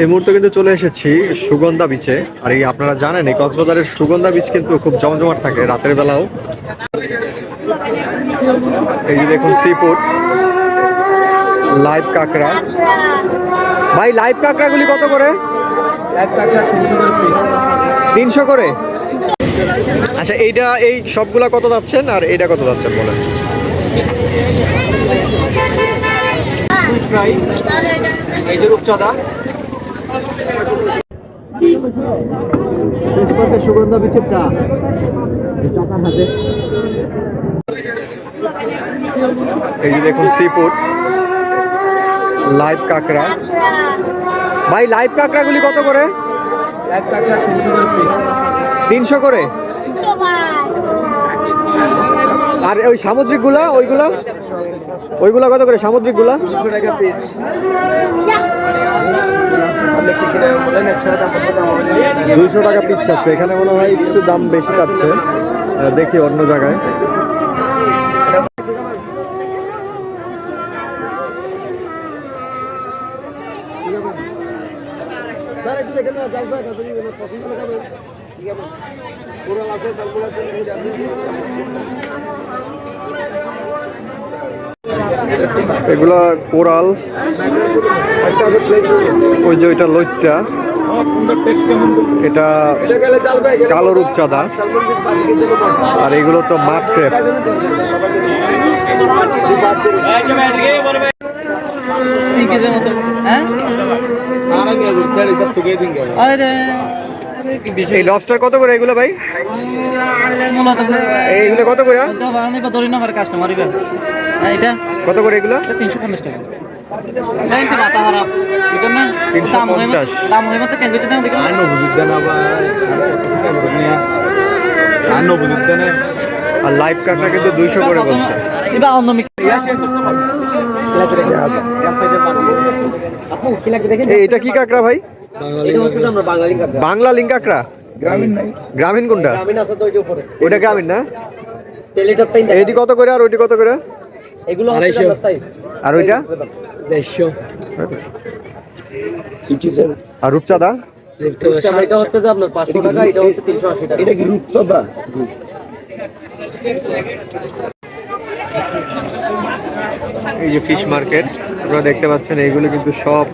এই মুহূর্তে কিন্তু চলে এসেছি সুগন্ধা বিচে আর এই আপনারা জানেন এই কক্সবাজারের সুগন্ধা বিচ কিন্তু খুব জমজমাট থাকে রাতের বেলাও। এই যে দেখুন সি ফুড লাইভ কাঁকড়া। ভাই লাইভ কাঁকড়াগুলি কত করে? এক কাঁকড়া তিনশো করে পিস তিনশো করে? আচ্ছা এইটা এই সবগুলা কত যাচ্ছেন? আর এইটা কত যাচ্ছেন বলেন? ফ্রাই এই যে রূপচাঁদা। সুগন্ধা বিচের চা। চাকার হাতে এই যে দেখুন সি ফুড লাইভ কাঁকড়া। ভাই লাইভ কাঁকড়াগুলি কত করে? এক কাঁকড়া তিনশো করে তিনশো করে? আর ওই সামুদ্রিকগুলা ওইগুলা? ওইগুলা কত করে সামুদ্রিকগুলা দুশো টাকা পিস দুইশো টাকা পিস চাচ্ছে। এখানে মনে হয় একটু দাম বেশি চাচ্ছে। দেখি অন্য জায়গায়। স্যার একটু দেখেন না কোরাল আছে সালকুল আছে এগুলা কোরাল ওই যে ওইটা লইটটা এটা কালো রূপচাঁদা আর এগুলো তো মাঠ ক্রেপ হ্যাঁ এই লবস্টার কত করে এগুলো ভাই? এইগুলো কত করে? বা ধরি না আমার কাস্টমার হ্যাঁ এটা কত করে এগুলো? তিনশো পঞ্চাশ টাকা। নাই তো মাথা খারাপ এটা না 350 হয়ে মতো- হয়ে মতো কেন দিতে দাম দেখো আর লাইভ কাঁকড়া কিন্তু দুইশো করে বলছে। এটা অন্য এটা কি কাঁকড়া ভাই? এটা বাংলা লিঙ্ক কাঁকড়া গ্রামীণ নাই। গ্রামীণ কোনটা? গ্রামীণ আছে তো ওই যে উপরে। ওইটা গ্রামীণ না? এইটি কত করে আর ওইটি কত করে? এগুলো সাইজ আর ওইটা? দেড়শো। আর রূপচাঁদা? এটা হচ্ছে যে আপনার পাঁচশো টাকা এটা হচ্ছে তিনশো আশি টাকা। এটা কি রূপসভা এই যে ফিশ মার্কেট আপনারা দেখতে পাচ্ছেন এইগুলো কিন্তু সব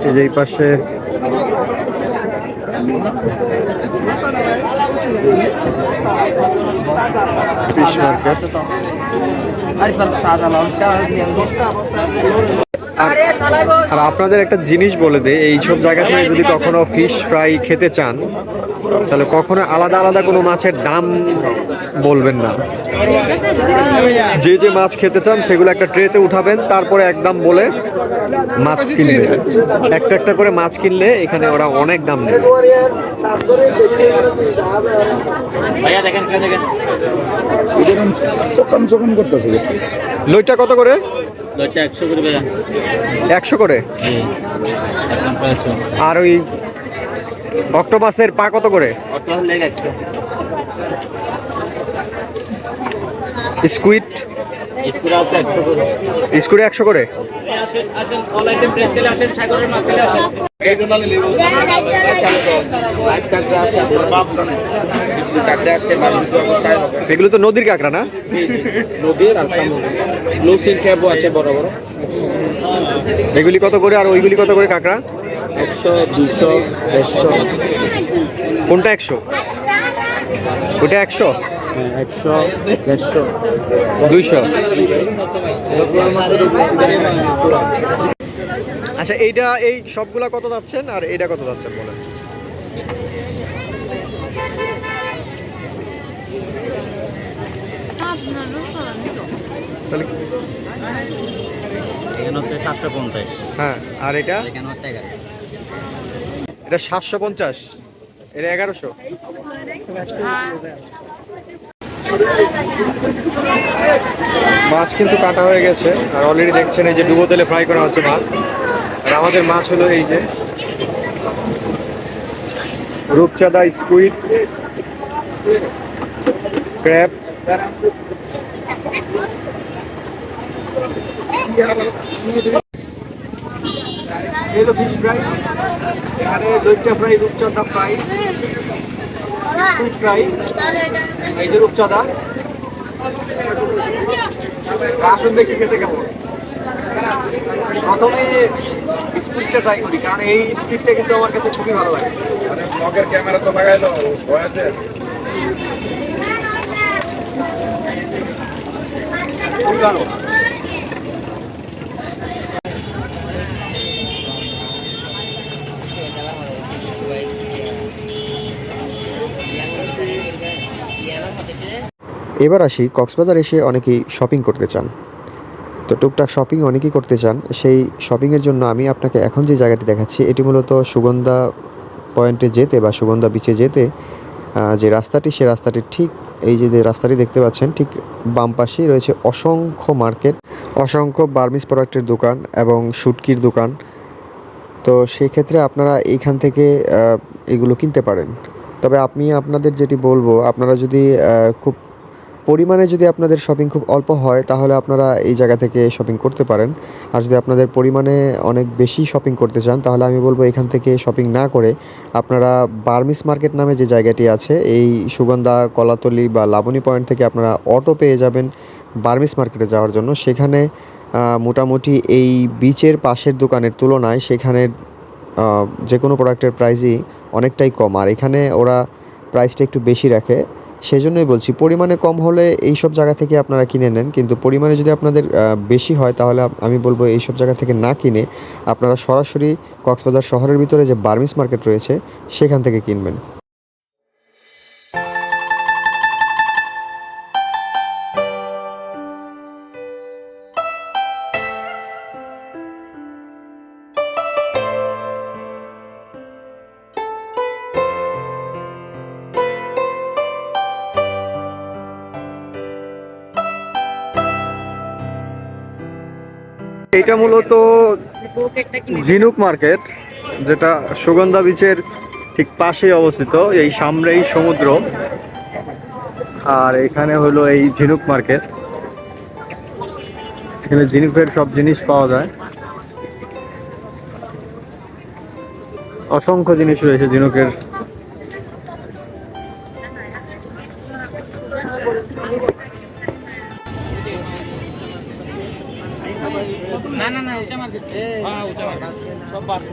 এই যে এই পাশে আর আপনাদের একটা জিনিস বলে দেয় এইসব জায়গা থেকে যদি কখনো ফিশ ফ্রাই খেতে চান তাহলে কখনো আলাদা আলাদা কোনো মাছের দাম বলবেন না। যে যে মাছ খেতে চান সেগুলো একটা ট্রেতে উঠাবেন তারপরে একদম বলে মাছ কিনবে একটা একটা করে মাছ কিনলে এখানে ওরা অনেক দাম নেবে লইটা কত করে? একশো করে আর ওই অক্টোপাসের পা কত করে? একশো স্কুইড? একশো করে। স্কুইড একশো করে? আসেন আসেন অনলাইন প্রেস খেলে আসেন সাগরের মাছ খেলে আসেন। এগুলো তো নদীর কাঁকড়া না? নদীর আছে বড় বড়। এগুলি কত করে আর ওইগুলি কত করে কাঁকড়া? একশো দুশো দেড়শো। কোনটা একশো? ওটা একশো? একশো দেড়শো। দুইশো? আচ্ছা এইটা এই সবগুলা কত যাচ্ছেন আর এইটা কত যাচ্ছেন বলেন? তাহলে এখানে হচ্ছে সাতশো পঞ্চাশ। হ্যাঁ আর এটা? এখানে হচ্ছে এগারো এটা সাতশো পঞ্চাশ। এটা এগারোশো? মাছ কিন্তু কাটা হয়ে গেছে আর অলরেডি দেখছেন এই যে ডুবো তেলে ফ্রাই করা হচ্ছে মাছ। আর আমাদের মাছ হলো এই যে রূপচাঁদা স্কুইড ক্র্যাব এই হলো ফিশ ফ্রাই এখানে দইটা ফ্রাই রূপচাঁদা ফ্রাই ফ্রাই এই যে রূপচাঁদা আসুন দেখি খেতে কেমন প্রথমে স্কুইডটা ট্রাই করি কারণ এই স্কুইডটা কিন্তু আমার কাছে খুবই ভালো লাগে ব্লগের ক্যামেরা তো লাগাইলো খুবই ভালো এবার আসি কক্সবাজার এসে অনেকেই শপিং করতে চান। তো টুকটাক শপিং অনেকেই করতে চান। সেই শপিংয়ের জন্য আমি আপনাকে এখন যে জায়গাটি দেখাচ্ছি, এটি মূলত সুগন্ধা পয়েন্টে যেতে বা সুগন্ধা বিচে যেতে যে রাস্তাটি, সে রাস্তাটির ঠিক এই যে রাস্তাটি দেখতে পাচ্ছেন, ঠিক বাম পাশেই রয়েছে অসংখ্য মার্কেট, অসংখ্য বার্মিস প্রোডাক্টের দোকান এবং শুটকির দোকান। তো সেক্ষেত্রে আপনারা এইখান থেকে এগুলো কিনতে পারেন। তবে আমি আপনাদের যেটি বলব, আপনারা যদি খুব পরিমাণে যদি আপনাদের শপিং খুব অল্প হয়, তাহলে আপনারা এই জায়গা থেকে শপিং করতে পারেন। আর যদি আপনাদের পরিমাণে অনেক বেশি শপিং করতে চান, তাহলে আমি বলব এখান থেকে শপিং না করে আপনারা বার্মিস মার্কেট নামে যে জায়গাটি আছে, এই সুগন্ধা, কলাতলি বা লাবণী পয়েন্ট থেকে আপনারা অটো পেয়ে যাবেন বার্মিস মার্কেটে যাওয়ার জন্য। সেখানে মোটামুটি এই বিচের পাশের দোকানের তুলনায় সেখানে যে কোনো প্রোডাক্টের প্রাইসই অনেকটাই কম। আর এখানে ওরা প্রাইসটা একটু বেশি রাখে। সেই জন্যই বলছি, পরিমাণে কম হলে এই সব জায়গা থেকে আপনারা কিনে নেন, কিন্তু পরিমাণে যদি আপনাদের বেশি হয় তাহলে আমি বলব এই সব জায়গা থেকে না কিনে আপনারা সরাসরি কক্সবাজার শহরের ভিতরে যে বার্মিস মার্কেট রয়েছে, সেখান থেকে কিনবেন। এটা মূলত ঝিনুক মার্কেট, যেটা সুগন্ধা বিচের ঠিক পাশেই অবস্থিত, এই সামনেই সমুদ্র। আর এখানে হলো এই ঝিনুক মার্কেট। এখানে ঝিনুকের সব জিনিস পাওয়া যায়। অসংখ্য জিনিস রয়েছে ঝিনুকের না না না উঁচা মার্কেট হ্যাঁ উঁচা মার্কেট সব বাড়ছে